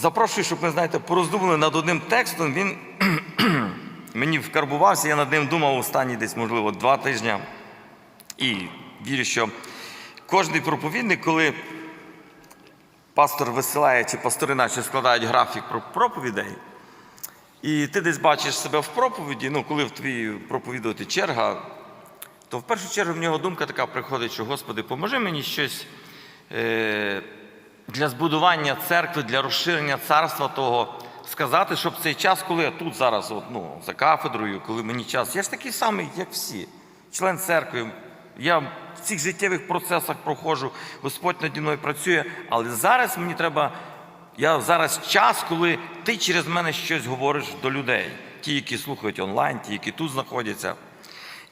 Запрошую, щоб ми, знаєте, пороздумали над одним текстом. Він мені вкарбувався, я над ним думав останні десь, можливо, два тижні. І вірю, що кожний проповідник, коли пастор висилає, чи пастори наші складають графік про проповідей, і ти десь бачиш себе в проповіді, ну, коли в твій проповідувати черга, то в першу чергу в нього думка така приходить, що Господи, поможи мені щось е, для збудування церкви, для розширення царства того сказати, щоб цей час, коли я тут зараз, от, ну, за кафедрою, коли мені час, я ж такий самий, як всі, член церкви. Я в цих життєвих процесах проходжу, Господь наді мною працює, але зараз мені треба. Я зараз час, коли ти через мене щось говориш до людей, ті, які слухають онлайн, ті, які тут знаходяться.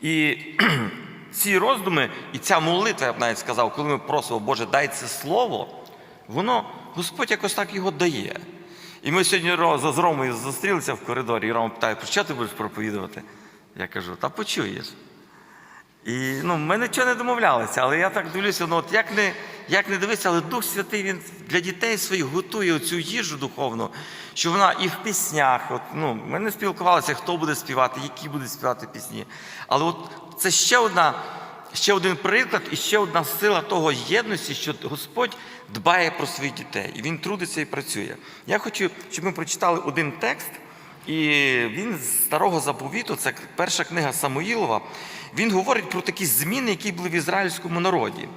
І ці роздуми, і ця молитва, я б навіть сказав, коли ми просимо, Боже, дай це слово, воно Господь якось так його дає. І ми сьогодні з Ромою зустрілися в коридорі, і Рома питає, про що ти будеш проповідувати? Я кажу, та почуєш. І ну, ми нічого не домовлялися, але я так дивлюся, ну от як не, як не дивитися, але Дух Святий він для дітей своїх готує цю їжу духовну, що вона і в піснях. От, ну, ми не спілкувалися, хто буде співати, які будуть співати пісні. Але от це ще одна. Ще один приклад і ще одна сила того єдності, що Господь дбає про своїх дітей, і Він трудиться і працює. Я хочу, щоб ми прочитали один текст, і він з старого заповіту, це перша книга Самуїлова. Він говорить про такі зміни, які були в ізраїльському народі.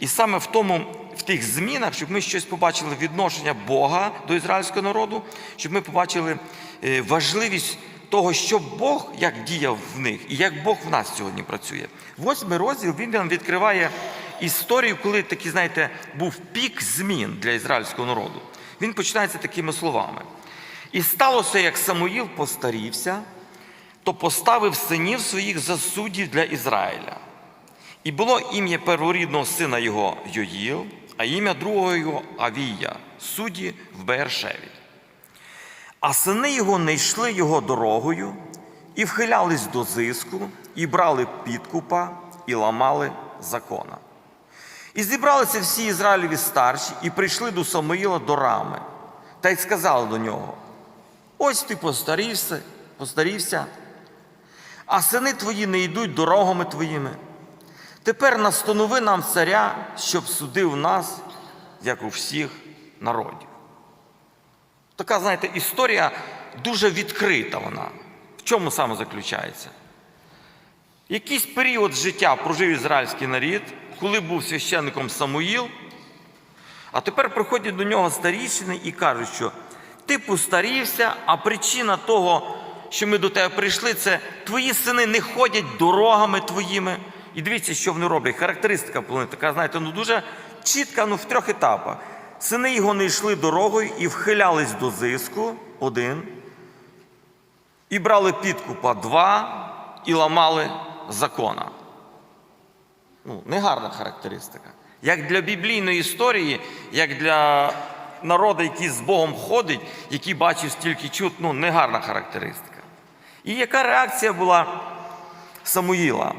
І саме в тому, в тих змінах, щоб ми щось побачили відношення Бога до ізраїльського народу, щоб ми побачили е, важливість того, що Бог як діяв в них, і як Бог в нас сьогодні працює. Восьмий розділ він нам відкриває історію, коли такий, знаєте, був пік змін для ізраїльського народу. Він починається такими словами. І сталося, як Самуїл постарівся, то поставив синів своїх за суддів для Ізраїля. І було ім'я перворідного сина його Йоїл, а ім'я другого його Авія, судді в Бершеві. А сини його не йшли його дорогою, і вхилялись до зиску, і брали підкупа, і ламали закона. І зібралися всі Ізраїлеві старші, і прийшли до Самуїла до рами, та й сказали до нього: Ось ти постарівся, постарівся, а сини твої не йдуть дорогами твоїми. Тепер настанови нам царя, щоб судив нас, як у всіх народів. Така, знаєте, історія дуже відкрита вона. В чому саме заключається? Якийсь період життя прожив ізраїльський народ, коли був священником Самуїл, а тепер приходять до нього старішини і кажуть, що ти постарівся, а причина того, що ми до тебе прийшли, це твої сини не ходять дорогами твоїми. І дивіться, що вони роблять. Характеристика була така, знаєте, ну дуже чітка, ну в трьох етапах. Сини його не йшли дорогою і вхилялись до зиску один, і брали підкупа два, і ламали закона. Ну, негарна характеристика. Як для біблійної історії, як для народу, який з Богом ходить, який бачив стільки чуд, ну, негарна характеристика. І яка реакція була Самуїла?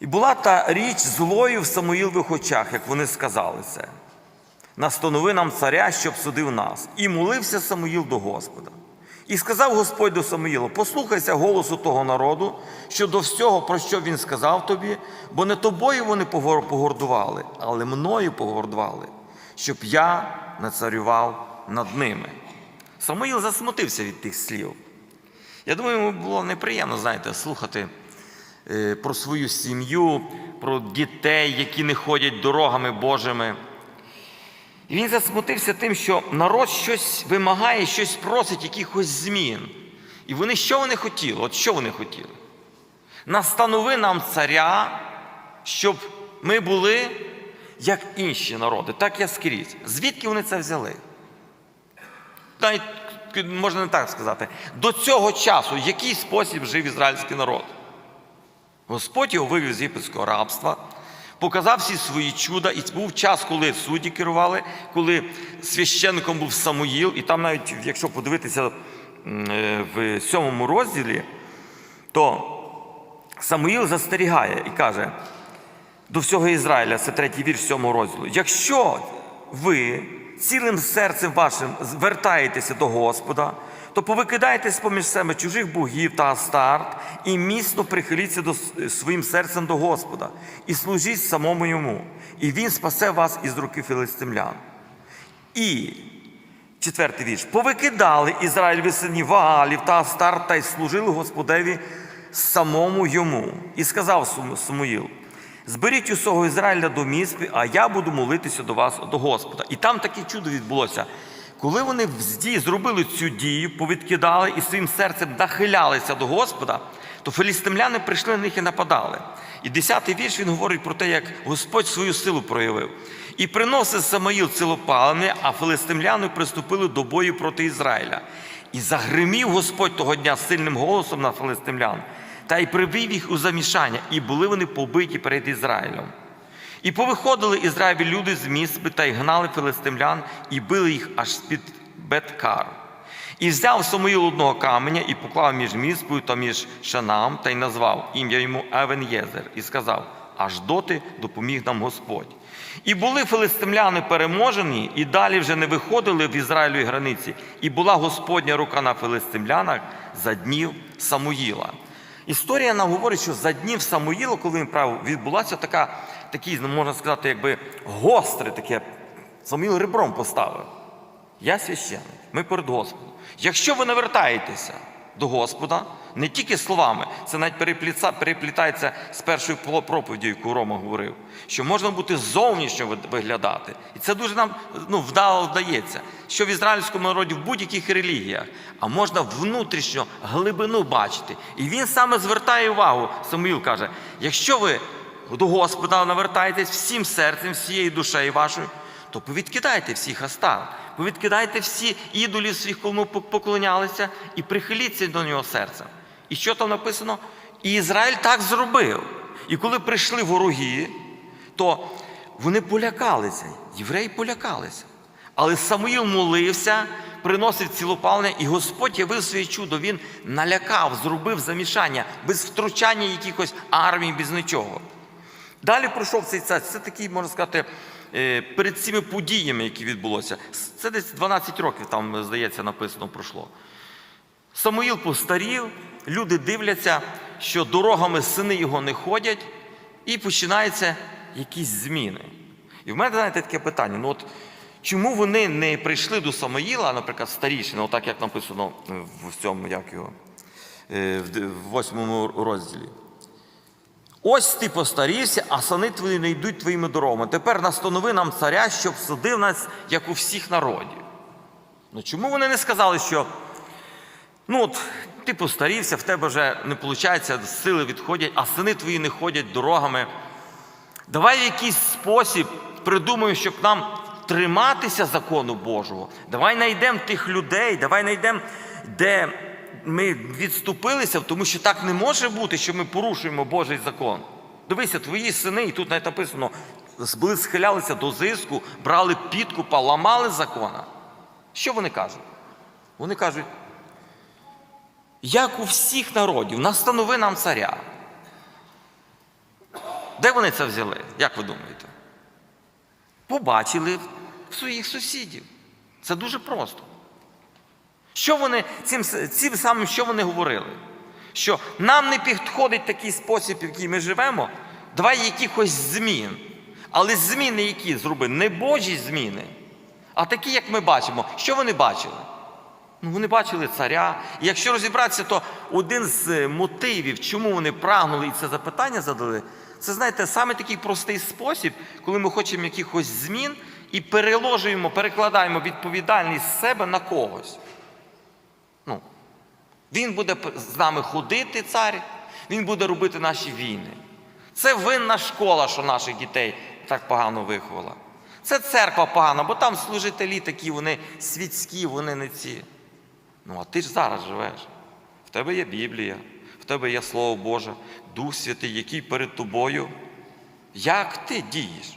І була та річ злою в Самуїлових очах, як вони сказали це. Настанови нам царя, щоб судив нас. І молився Самуїл до Господа. І сказав Господь до Самуїла: послухайся голосу того народу щодо всього, про що він сказав тобі, бо не тобою вони погор- погордували, але мною погордували, щоб я не царював над ними. Самуїл засмутився від тих слів. Я думаю, йому було неприємно, знаєте, слухати про свою сім'ю, про дітей, які не ходять дорогами Божими. І він засмутився тим, що народ щось вимагає, щось просить, якихось змін. І вони що вони хотіли? От що вони хотіли? Настанови нам царя, щоб ми були як інші народи, так я скрізь. Звідки вони це взяли? Навіть можна не так сказати. До цього часу, в який спосіб жив ізраїльський народ? Господь його вивів з єгипетського рабства, показав всі свої чуда, і був час, коли судді керували, коли священником був Самуїл, і там навіть, якщо подивитися е, в сьомому розділі, то Самуїл застерігає і каже до всього Ізраїля, це третій вірш сьомого розділу. Якщо ви цілим серцем вашим звертаєтеся до Господа, то повикидайте з-поміж себе чужих богів та астарт і міцно прихиліться до своїм серцем до Господа і служіть самому йому, і він спасе вас із руки філистимлян. І четвертий вірш. Повикидали Ізраїльові сині Ваалів та Астар та й служили Господеві самому йому. І сказав Самуїл: Зберіть усього Ізраїля до міспи, а я буду молитися до вас до Господа. І там таке чудо відбулося. Коли вони в здії зробили цю дію, повідкидали і своїм серцем нахилялися до Господа, то філістимляни прийшли на них і нападали. І десятий вірш він говорить про те, як Господь свою силу проявив. І приносив Самаїл цілопалене, а филистимляни приступили до бою проти Ізраїля. І загримів Господь того дня сильним голосом на филистимлян, та й привів їх у замішання, і були вони побиті перед Ізраїлем. І повиходили Ізраїлі люди з міспи та й гнали филистимлян, і били їх аж з-під Беткар. І взяв Самуїл одного каменя і поклав між міспою та між шанам, та й назвав ім'я йому Евен-Єзер, і сказав: аж доти допоміг нам Господь. І були филистимляни переможені, і далі вже не виходили в Ізраїлю границі, і була Господня рука на филистимлянах за днів Самуїла. Історія нам говорить, що за днів Самуїла, коли він правив, відбулася така, такий, ну, можна сказати, якби гостре таке. Самуїл ребром поставив. Я священник, ми перед Господом. Якщо ви навертаєтеся до Господа, не тільки словами, це навіть переплітається з першою про- проповіддю, яку Рома говорив, що можна бути зовнішньо виглядати. І це дуже нам ну, вдало вдається, що в ізраїльському народі в будь-яких релігіях, а можна внутрішньо глибину бачити. І він саме звертає увагу. Самуїл каже: якщо ви до Господа навертаєтесь всім серцем, всією душею вашою, то повідкидайте всіх астар, повідкидайте всі ідолів своїх, кому поклонялися, і прихиліться до нього серцем. І що там написано? І Ізраїль так зробив. І коли прийшли вороги, то вони полякалися, євреї полякалися. Але Самуїл молився, приносив цілопалення, і Господь явив своє чудо. Він налякав, зробив замішання без втручання якихось армій, без нічого. Далі пройшов цей цар. Це такий, можна сказати, е, перед цими подіями, які відбулося. Це десь 12 років, там, здається, написано пройшло. Самуїл постарів, люди дивляться, що дорогами сини його не ходять, і починаються якісь зміни. І в мене, знаєте, таке питання: ну от чому вони не прийшли до Самоїла, наприклад, старішини, отак як написано в цьому, як його, е, в восьмому розділі. Ось ти постарівся, а сани твої не йдуть твоїми дорогами. Тепер настанови нам царя, щоб судив нас, як у всіх народів. Ну чому вони не сказали, що ну от ти постарівся, в тебе вже не виходить, сили відходять, а сини твої не ходять дорогами. Давай в якийсь спосіб придумаємо, щоб нам триматися закону Божого. Давай знайдемо тих людей, давай знайдемо, де ми відступилися, тому що так не може бути, що ми порушуємо Божий закон. Дивися, твої сини, і тут навіть написано, були схилялися до зиску, брали підкупа, ламали закона. Що вони кажуть? Вони кажуть, як у всіх народів, настанови нам царя. Де вони це взяли? Як ви думаєте? Побачили в своїх сусідів. Це дуже просто. Що вони цим, цим самим що вони говорили? Що нам не підходить такий спосіб, в який ми живемо, давай якихось змін. Але зміни, які зроби, не Божі зміни, а такі, як ми бачимо. Що вони бачили? Ну, вони бачили царя. І якщо розібратися, то один з е, мотивів, чому вони прагнули і це запитання задали, це, знаєте, саме такий простий спосіб, коли ми хочемо якихось змін і переложуємо, перекладаємо відповідальність з себе на когось. Він буде з нами ходити, цар, він буде робити наші війни. Це винна школа, що наших дітей так погано виховала. Це церква погана, бо там служителі такі, вони світські, вони не ці. Ну, а ти ж зараз живеш. В тебе є Біблія, в тебе є Слово Боже, Дух Святий, який перед тобою. Як ти дієш?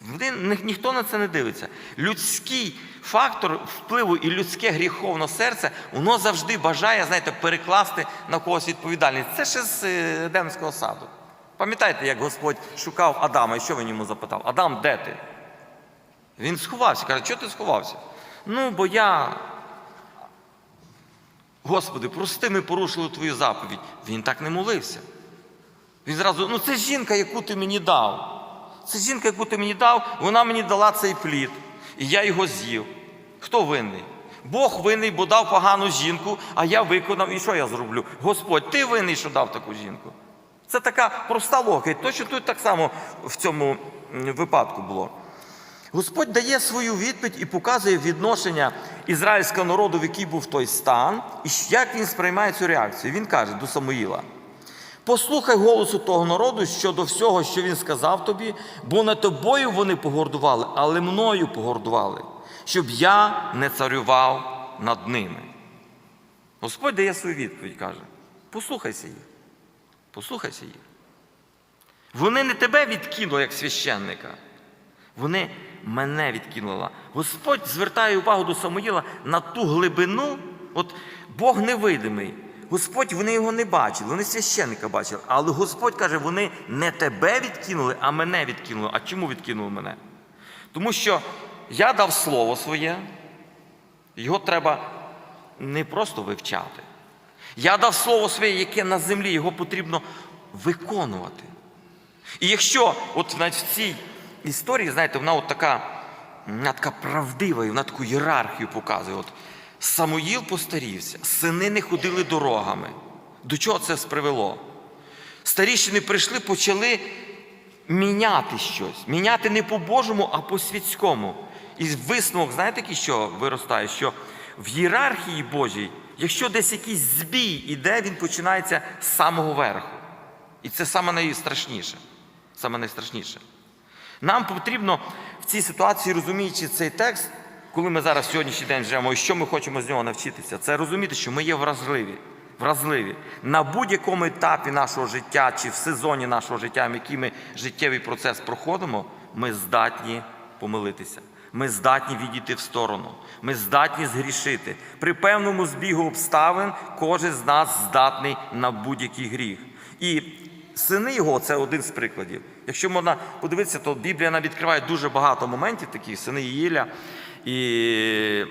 Ні- ніхто на це не дивиться. Людський фактор впливу і людське гріховне серце, воно завжди бажає, знаєте, перекласти на когось відповідальність. Це ще з е, Едемського саду. Пам'ятаєте, як Господь шукав Адама, і що він йому запитав? Адам, де ти? Він сховався. Каже, чого ти сховався? Ну, бо я. Господи, прости, ми порушили твою заповідь. Він так не молився. Він зразу, ну це жінка, яку ти мені дав. Це жінка, яку ти мені дав, вона мені дала цей плід, і я його з'їв. Хто винний? Бог винний, бо дав погану жінку, а я виконав. І що я зроблю? Господь, ти винний, що дав таку жінку. Це така проста логіка. І точно тут так само в цьому випадку було. Господь дає свою відповідь і показує відношення ізраїльського народу, в який був той стан, і як він сприймає цю реакцію. Він каже до Самуїла: Послухай голосу того народу щодо всього, що він сказав тобі, бо не тобою вони погордували, але мною погордували, щоб я не царював над ними. Господь дає свою відповідь, каже: послухайся їх. Послухайся їх. Вони не тебе відкинули як священника. Вони мене відкинули. Господь звертає увагу до Самуїла на ту глибину. От Бог невидимий. Господь, вони його не бачили, вони священника бачили. Але Господь каже, вони не тебе відкинули, а мене відкинули. А чому відкинули мене? Тому що я дав слово своє, його треба не просто вивчати. Я дав слово своє, яке на землі, його потрібно виконувати. І якщо от навіть в цій історії, знаєте, вона от така, вона така правдива, і вона таку ієрархію показує. От Самуїл постарівся, сини не ходили дорогами. До чого це привело? Старішини прийшли, почали міняти щось. Міняти не по-божому, а по-світському. І висновок, знаєте, що виростає? Що в ієрархії Божій, якщо десь якийсь збій іде, він починається з самого верху. І це саме найстрашніше. Саме найстрашніше. Нам потрібно в цій ситуації, розуміючи цей текст, коли ми зараз сьогоднішній день живемо, і що ми хочемо з нього навчитися, це розуміти, що ми є вразливі. Вразливі на будь-якому етапі нашого життя чи в сезоні нашого життя, в який ми життєвий процес проходимо, ми здатні помилитися. Ми здатні відійти в сторону. Ми здатні згрішити. При певному збігу обставин кожен з нас здатний на будь-який гріх. І сини його це один з прикладів. Якщо можна подивитися, то Біблія нам відкриває дуже багато моментів таких, сини Єля. І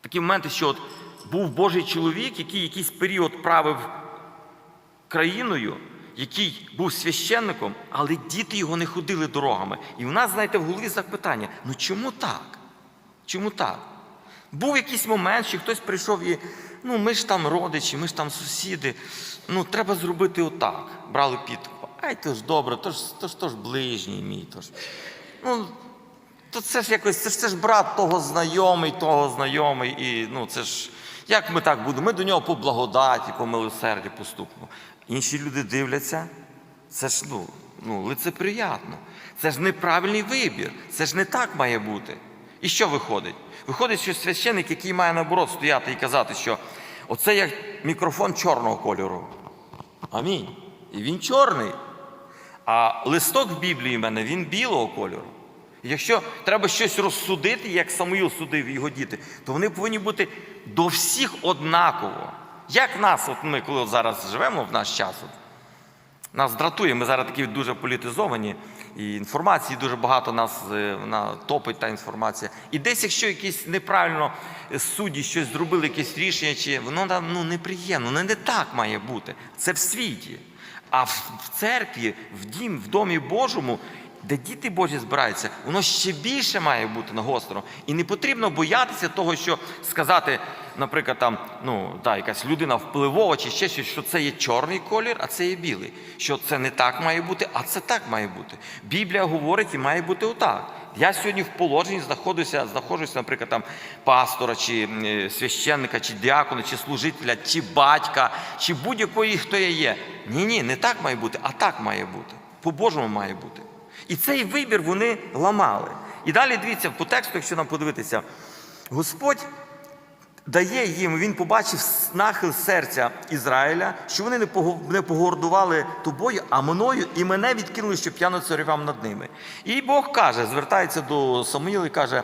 такі моменти, що от був Божий чоловік, який якийсь період правив країною, який був священником, але діти його не ходили дорогами. І в нас, знаєте, в голові запитання: ну чому так? Чому так? Був якийсь момент, що хтось прийшов і ну ми ж там родичі, ми ж там сусіди. Ну, треба зробити отак. Брали підкуп. Ай, то ж добре, то ж, то ж, то ж ближній мій. То ж. Ну, то це ж якось, це ж, це ж брат того знайомий, того знайомий, і ну це ж як ми так будемо? Ми до нього по благодаті, по милосерді поступимо. Інші люди дивляться, це ж ну, ну лицеприятно. Це ж неправильний вибір. Це ж не так має бути. І що виходить? Виходить, що священик, який має наоборот стояти і казати, що оце як мікрофон чорного кольору. Амінь. І він чорний. А листок в Біблії в мене він білого кольору. Якщо треба щось розсудити, як Самуїл судив його діти, то вони повинні бути до всіх однаково. Як нас, от ми коли от зараз живемо в наш час, от, нас дратує, ми зараз такі дуже політизовані, і інформації дуже багато нас е, вона топить та інформація. І десь, якщо якісь неправильно судді щось зробили, якесь рішення, чи воно нам ну, неприємно, ну, не так має бути. Це в світі. А в, в церкві, в дім, в домі Божому, де діти Божі збираються, воно ще більше має бути нагостро. І не потрібно боятися того, що сказати, наприклад, там, ну, та, якась людина впливова чи ще щось, що це є чорний колір, а це є білий. Що це не так має бути, а це так має бути. Біблія говорить і має бути отак. Я сьогодні в положенні знаходжуся, знаходжуся, наприклад, там пастора, чи е, священника, чи діакона, чи служителя, чи батька, чи будь-якої, хто я є. Ні, ні, не так має бути, а так має бути. По-божому має бути. І цей вибір вони ламали. І далі дивіться, по тексту, якщо нам подивитися, Господь дає їм, він побачив нахил серця Ізраїля, що вони не погордували тобою, а мною, і мене відкинули, щоб я царював над ними. І Бог каже, звертається до Самуїла і каже: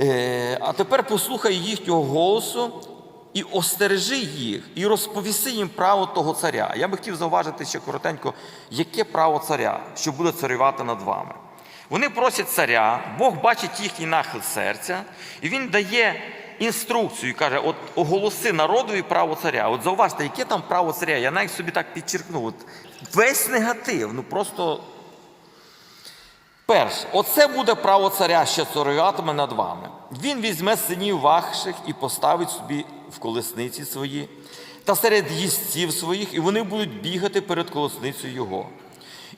«Е, а тепер послухай їхнього голосу. І остережи їх, і розповіси їм право того царя. Я би хотів зауважити ще коротенько, яке право царя, що буде царювати над вами. Вони просять царя, Бог бачить їхній нахил серця, і він дає інструкцію каже: от оголоси народові право царя. От зауважте, яке там право царя? Я навіть собі так підчеркнув. От весь негатив, ну просто. Перше, оце буде право царя, що царюватиме над вами. Він візьме синів ваших і поставить собі в колесниці свої та серед їстців своїх, і вони будуть бігати перед колесницею його.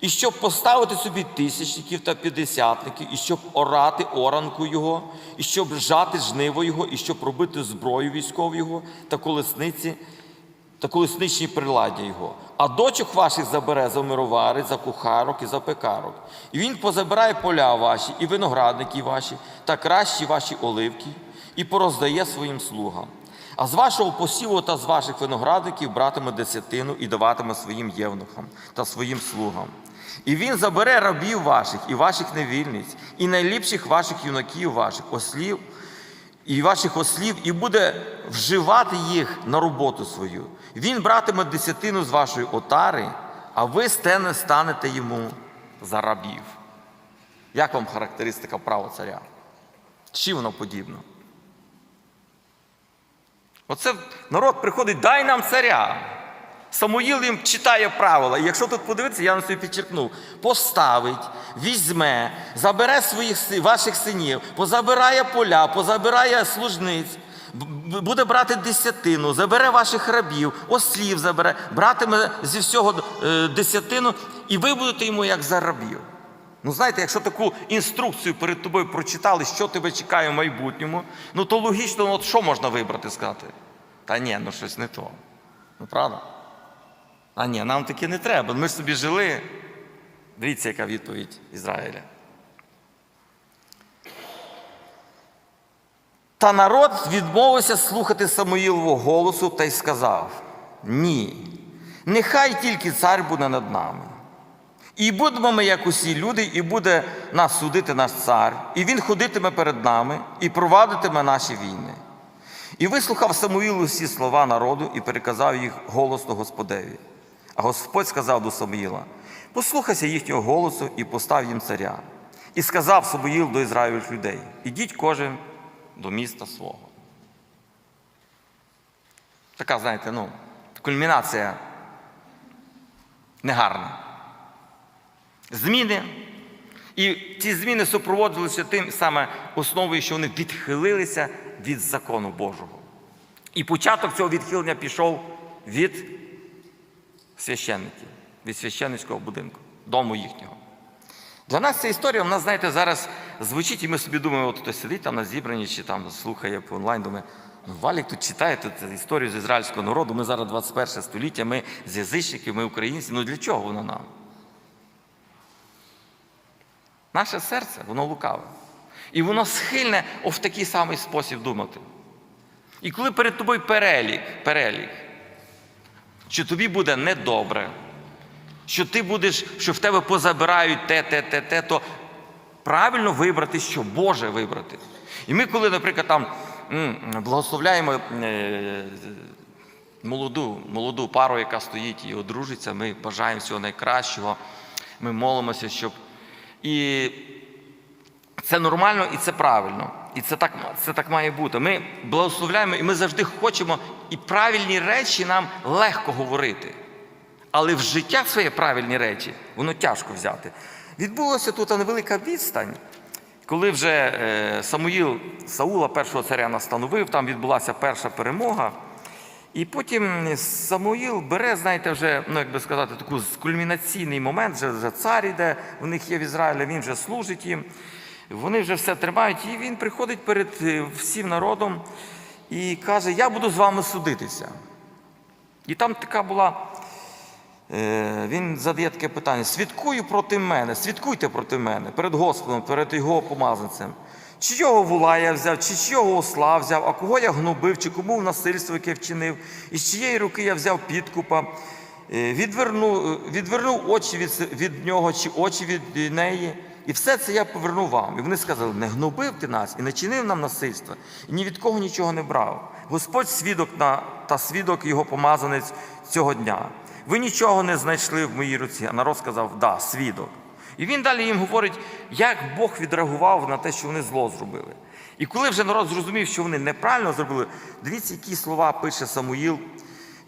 І щоб поставити собі тисячників та п'ятдесятників, і щоб орати оранку його, і щоб жати жниво його, і щоб робити зброю військову його та колесниці та колесничні приладдя його. А дочок ваших забере за мировари, за кухарок і за пекарок. І він позабирає поля ваші, і виноградники ваші, та кращі ваші оливки, і пороздає своїм слугам. А з вашого посіву та з ваших виноградників братиме десятину і даватиме своїм євнухам та своїм слугам. І він забере рабів ваших і ваших невільниць, і найліпших ваших юнаків ваших, ослів, і ваших ослів, і буде вживати їх на роботу свою. Він братиме десятину з вашої отари, а ви станете йому за рабів. Як вам характеристика права царя? Чи воно подібно? Оце народ приходить, дай нам царя. Самуїл їм читає правила. І якщо тут подивитися, я на собі підчеркнув, поставить, візьме, забере своїх ваших синів, позабирає поля, позабирає служниць, буде брати десятину, забере ваших рабів, ослів забере, братиме зі всього е, десятину, і ви будете йому як за рабів. Ну, знаєте, якщо таку інструкцію перед тобою прочитали, що тебе чекає в майбутньому, ну то логічно, ну, от що можна вибрати, сказати? Та ні, ну щось не то. Ну, правда? А ні, нам таке не треба. Ми собі жили. Дивіться, яка відповідь Ізраїля. Та народ відмовився слухати Самуїлового голосу та й сказав: Ні, нехай тільки цар буде над нами. І будемо ми, як усі люди, і буде нас судити наш цар, і він ходитиме перед нами і провадитиме наші війни. І вислухав Самуїл усі слова народу і переказав їх голосно Господеві. А Господь сказав до Самуїла: послухайся їхнього голосу і постав їм царя. І сказав Самуїл до Ізраїльних людей: ідіть кожен до міста свого. Така, знаєте, ну, кульмінація негарна. Зміни. І ці зміни супроводжувалися тим саме основою, що вони відхилилися від закону Божого. І початок цього відхилення пішов від священників, від священницького будинку, дому їхнього. Для нас ця історія, вона, знаєте, зараз звучить, і ми собі думаємо, от хтось сидить там на зібранні чи там слухає по онлайн, думає, ну Валік тут читає тут історію з ізраїльського народу, ми зараз 21 століття, ми з язичників, ми українці. Ну для чого воно нам? Наше серце, воно лукаве. І воно схильне в такий самий спосіб думати. І коли перед тобою перелік, перелік, що тобі буде недобре, що ти будеш, що в тебе позабирають те, те, те, те, то правильно вибрати, що Боже вибрати. І ми, коли, наприклад, там благословляємо е, молоду, молоду пару, яка стоїть і одружиться, ми бажаємо всього найкращого, ми молимося, щоб. І це нормально і це правильно. І це так, це так має бути. Ми благословляємо, і ми завжди хочемо, і правильні речі нам легко говорити. Але в життя своє правильні речі воно тяжко взяти. Відбулася тут невелика відстань, коли вже е, Самуїл Саула, першого царя, настановив, там відбулася перша перемога. І потім Самуїл бере, знаєте, вже, ну як би сказати, таку кульмінаційний момент, вже, вже цар іде, у них є в Ізраїлі, він вже служить їм. Вони вже все тримають, і він приходить перед е, всім народом і каже: Я буду з вами судитися. І там така була. е, Він задає таке питання: свідкую проти мене, свідкуйте проти мене перед Господом, перед його помазанцем. Чийого вола я взяв, чи чийого осла взяв, а кого я гнобив, чи кому в насильство, яке вчинив, і з чиєї руки я взяв підкупа, Е, відвернув, е, відвернув очі від, від нього, чи очі від неї. І все це я поверну вам. І вони сказали: не гнобив ти нас і не чинив нам насильства, і ні від кого нічого не брав. Господь свідок на, та свідок його помазанець цього дня. Ви нічого не знайшли в моїй руці. А народ сказав, да, свідок. І він далі їм говорить, як Бог відреагував на те, що вони зло зробили. І коли вже народ зрозумів, що вони неправильно зробили, дивіться, які слова пише Самуїл.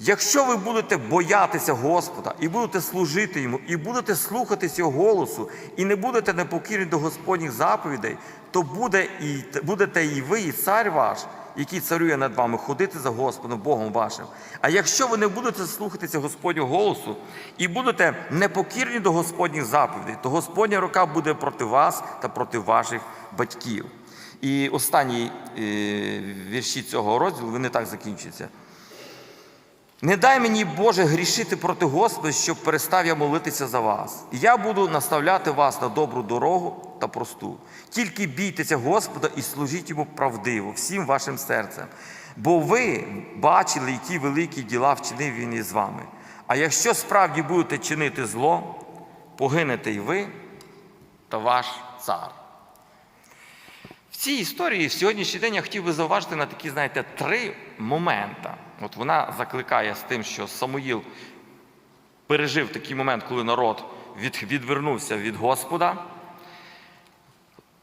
Якщо ви будете боятися Господа і будете служити йому, і будете слухатись його голосу, і не будете непокірні до Господніх заповідей, то буде і, будете і ви, і цар ваш, який царює над вами, ходити за Господом Богом вашим. А якщо ви не будете слухатися Господнього голосу і будете непокірні до Господніх заповідей, то Господня рука буде проти вас та проти ваших батьків. І останній е, вірші цього розділу вони так закінчуються. Не дай мені, Боже, грішити проти Господа, щоб перестав я молитися за вас. Я буду наставляти вас на добру дорогу та просту. Тільки бійтеся Господа і служіть йому правдиво, всім вашим серцем. Бо ви бачили, які великі діла вчинив він із вами. А якщо справді будете чинити зло, погинете й ви та ваш цар. Цій історії в сьогоднішній день я хотів би зауважити на такі, знаєте, три моменти. От вона закликає з тим, що Самуїл пережив такий момент, коли народ відвернувся від Господа.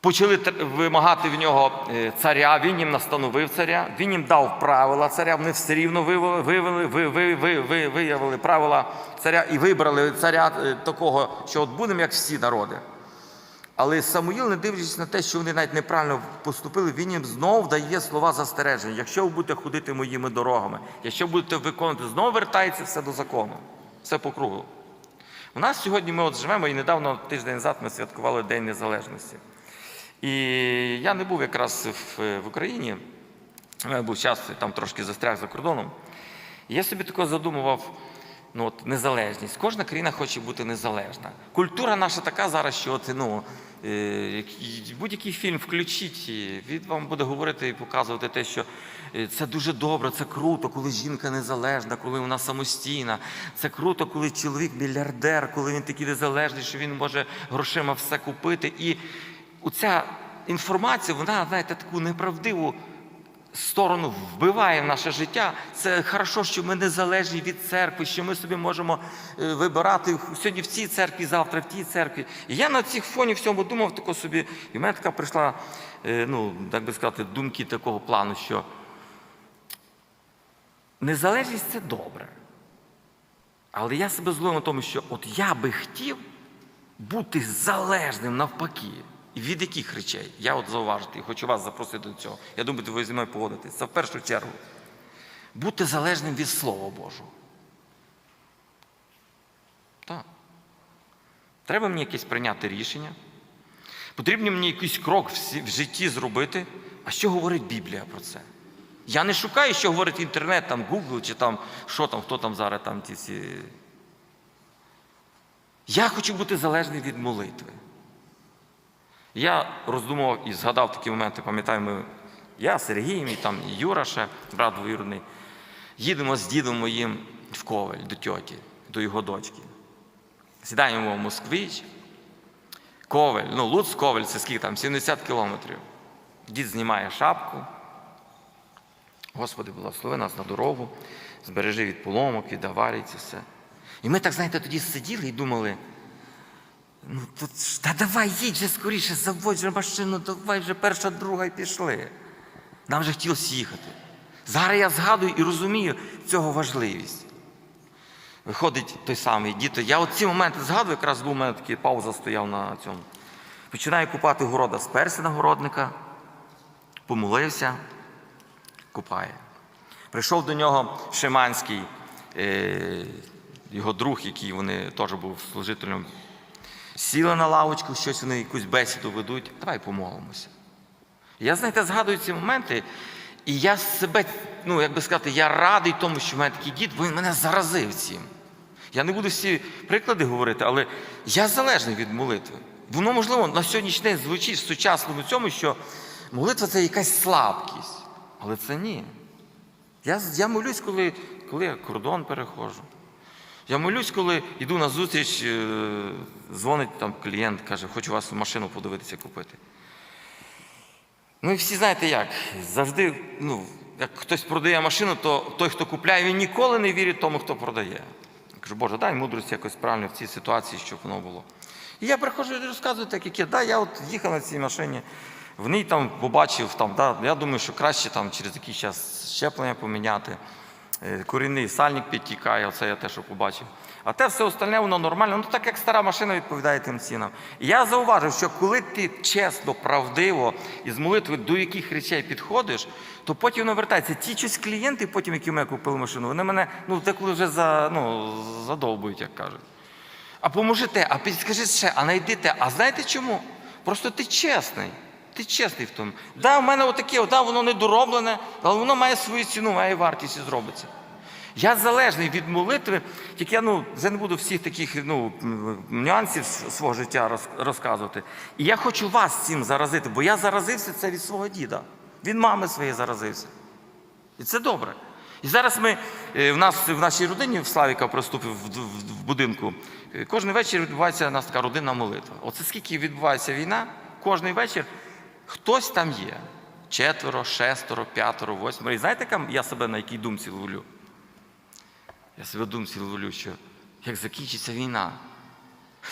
Почали вимагати в нього е, царя, він їм настановив царя, він їм дав правила царя, вони все рівно вивели, вивели, ви, ви, ви, ви, виявили правила царя і вибрали царя е, такого, що от будемо як всі народи. Але Самуїл, не дивлячись на те, що вони навіть неправильно поступили, він їм знов дає слова застереження. Якщо ви будете ходити моїми дорогами, якщо будете виконувати, знову вертається все до закону, все по кругу. У нас сьогодні ми от живемо, і недавно тиждень назад ми святкували День Незалежності. І я не був якраз в, в Україні, був час там трошки застряг за кордоном. І я собі тако задумував, ну от незалежність. Кожна країна хоче бути незалежна. Культура наша така зараз, що от, ну, будь-який фільм включіть, він вам буде говорити і показувати те, що е, це дуже добре, це круто, коли жінка незалежна, коли вона самостійна. Це круто, коли чоловік мільярдер, коли він такий незалежний, що він може грошима все купити. І оця інформація, вона, знаєте, таку неправдиву сторону вбиває в наше життя. Це хорошо, що ми незалежні від церкви, що ми собі можемо е, вибирати сьогодні в цій церкві, завтра в тій церкві. І я на цих фоні всьому думав тако собі. І в мене така прийшла, е, ну, так би сказати, думки такого плану, що незалежність це добре. Але я себе зловив на тому, що от я би хотів бути залежним навпаки. Від яких речей? Я от зауважити хочу вас запросити до цього. Я думаю, ви зі мною погодитесь. Це в першу чергу. Бути залежним від Слова Божого. Так. Треба мені якесь прийняти рішення. Потрібно мені якийсь крок в житті зробити. А що говорить Біблія про це? Я не шукаю, що говорить інтернет, там Google чи там що там, хто там зараз там ті всі. Я хочу бути залежний від молитви. Я роздумував і згадав такі моменти, пам'ятаю, ми, я, Сергій, мій там і Юра ще, брат двоюродний, їдемо з дідом моїм в Ковель до тьоті, до його дочки. Сідаємо в Москвич, Ковель, ну Луц Ковель, це скільки там, 70 кілометрів. Дід знімає шапку. Господи, благослови нас на дорогу, збережи від поломок, від аварій, це все. І ми так, знаєте, тоді сиділи і думали, ну ж, та давай їдь же скоріше, заводь же машину, давай вже перша, друга і пішли. Нам вже хотілося їхати. Зараз я згадую і розумію цього важливість. Виходить той самий діти. Я от ці моменти згадую, якраз був у мене такий пауза стояв на цьому. Починаю купати города, сперся на городника, помолився, купає. Прийшов до нього Шиманський, е, його друг, який вони теж був служителем. Сіли на лавочку, щось вони якусь бесіду ведуть. Давай помолимося. Я, знаєте, згадую ці моменти, і я себе, ну, як би сказати, я радий тому, що в мене такий дід, він мене заразив цим. Я не буду всі приклади говорити, але я залежний від молитви. Воно, можливо, на сьогоднішній день звучить в сучасному цьому, що молитва це якась слабкість. Але це ні. Я, я молюсь, коли, коли я кордон переходжу. Я молюсь, коли йду на зустріч, е, дзвонить там клієнт, каже, хочу вас машину подивитися купити. Ну і всі знаєте як, завжди, ну, як хтось продає машину, то той, хто купляє, він ніколи не вірить тому, хто продає. Я кажу, Боже, дай мудрості якось правильно в цій ситуації, щоб воно було. І я приходжу і розказую так, як є. Да, я от їхав на цій машині, в ній там побачив, там, да, я думаю, що краще там, через якийсь час щеплення поміняти. Е, Корінний сальник підтікає, оце я те, що побачив. А те все остальне, воно нормально. Ну так як стара машина відповідає тим цінам. І я зауважив, що коли ти чесно, правдиво і з молитви до яких речей підходиш, то потім воно вертається. Ті щось клієнти, потім, які мене купили машину, вони мене ну, деколи вже за, ну, задовбують, як кажуть. А поможете, а підскажи ще, а знайдите. А знаєте чому? Просто ти чесний. Ти чесний в тому. Да, в мене отаке, да, воно недороблене, але воно має свою ціну, має вартість і зробиться. Я залежний від молитви, тільки я ну, вже не буду всіх таких ну, нюансів свого життя розказувати. І я хочу вас цим заразити, бо я заразився це від свого діда. Від мами своєї заразився. І це добре. І зараз ми е, в нас в нашій родині в Славіка приступив в будинку. е, Кожен вечір відбувається у нас така родинна молитва. Оце скільки відбувається війна, кожен вечір хтось там є. Четверо, шестеро, п'ятеро, восьмеро. І знаєте, я себе на якій думці ловлю? Я себе думці ловлю, що як закінчиться війна,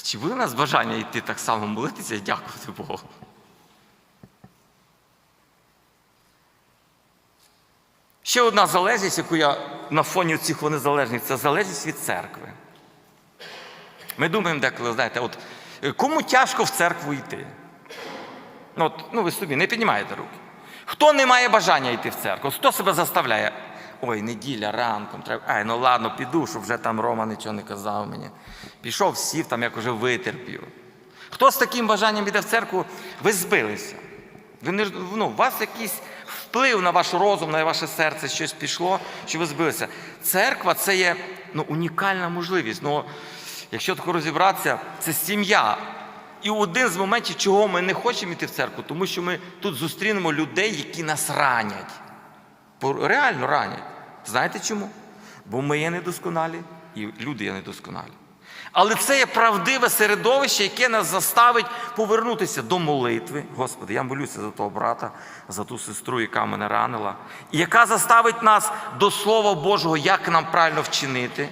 чи буде у нас бажання йти так само молитися і дякувати Богу? Ще одна залежність, яку я на фоні цих незалежних, це залежність від церкви. Ми думаємо деколи, знаєте, от е, кому тяжко в церкву йти? Ну, от, ну ви собі не піднімаєте руки. Хто не має бажання йти в церкву? Хто себе заставляє? Ой, неділя ранком треба. Ай, ну ладно, піду, щоб вже там Рома нічого не казав мені. Пішов, сів там, як уже витерпів. Хто з таким бажанням йде в церкву, ви збилися. Ви не, ну, у вас якийсь вплив на ваш розум, на ваше серце, щось пішло, що ви збилися. Церква це є ну, унікальна можливість. Ну, якщо так розібратися, це сім'я. І один з моментів, чого ми не хочемо йти в церкву, тому що ми тут зустрінемо людей, які нас ранять. Реально ранять. Знаєте чому? Бо ми є недосконалі і люди є недосконалі. Але це є правдиве середовище, яке нас заставить повернутися до молитви. Господи, я молюся за того брата, за ту сестру, яка мене ранила, яка заставить нас до Слова Божого, як нам правильно вчинити.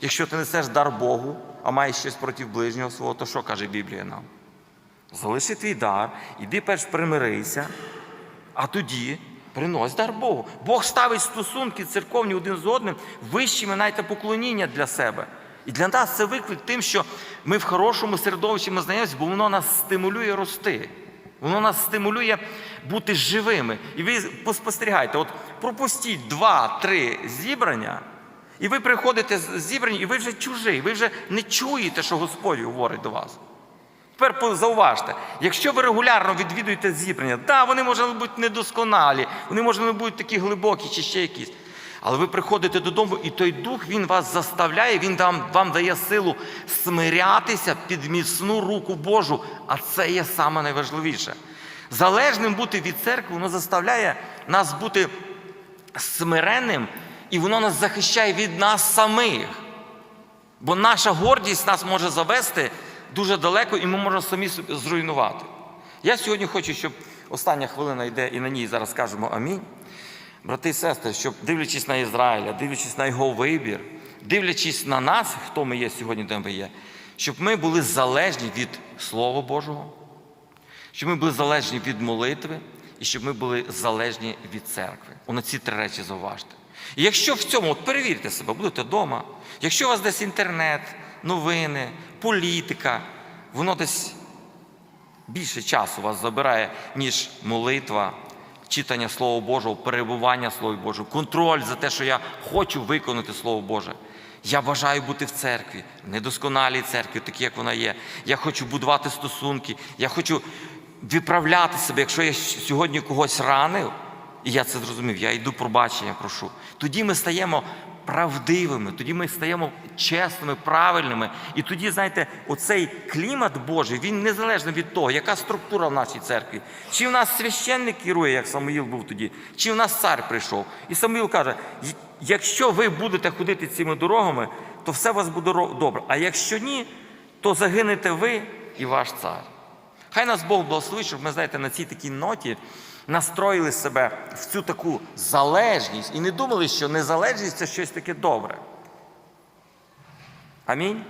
Якщо ти несеш дар Богу, а маєш щось проти ближнього свого, то що каже Біблія нам? Залиши твій дар, іди перш примирися, а тоді принось дар Богу. Бог ставить стосунки церковні один з одним вищими навіть на поклоніння для себе. І для нас це виклик тим, що ми в хорошому середовищі ми знаємося, бо воно нас стимулює рости. Воно нас стимулює бути живими. І ви поспостерігайте, от пропустіть два-три зібрання, і ви приходите з зібрання, і ви вже чужий, ви вже не чуєте, що Господь говорить до вас. Тепер зауважте, якщо ви регулярно відвідуєте зібрання, да, вони можуть бути недосконалі, вони можуть бути такі глибокі чи ще якісь. Але ви приходите додому, і той дух він вас заставляє, він вам, вам дає силу смирятися під міцну руку Божу. А це є саме найважливіше. Залежним бути від церкви, воно заставляє нас бути смиренним, і воно нас захищає від нас самих. Бо наша гордість нас може завести дуже далеко, і ми можемо самі зруйнувати. Я сьогодні хочу, щоб остання хвилина йде, і на ній зараз скажемо амінь. Брати і сестри, щоб дивлячись на Ізраїля, дивлячись на його вибір, дивлячись на нас, хто ми є сьогодні, де ми є, щоб ми були залежні від Слова Божого, щоб ми були залежні від молитви і щоб ми були залежні від церкви. Оно ці три речі зауважте. І якщо в цьому, от перевірте себе, будете вдома, якщо у вас десь інтернет, новини, політика, воно десь більше часу вас забирає, ніж молитва, читання Слова Божого, перебування Слова Божого, контроль за те, що я хочу виконати Слово Боже. Я бажаю бути в церкві, недосконалій церкві, такі, як вона є. Я хочу будувати стосунки, я хочу виправляти себе, якщо я сьогодні когось ранив, і я це зрозумів, я йду пробачення, прошу. Тоді ми стаємо правдивими, тоді ми стаємо чесними, правильними. І тоді, знаєте, оцей клімат Божий, він незалежно від того, яка структура в нашій церкві. Чи в нас священник керує, як Самуїл був тоді, чи в нас цар прийшов. І Самуїл каже: якщо ви будете ходити цими дорогами, то все у вас буде добре. А якщо ні, то загинете ви і ваш цар. Хай нас Бог благословить, щоб ми, знаєте, на цій такій ноті настроїли себе в цю таку залежність і не думали, що незалежність це щось таке добре. Амінь.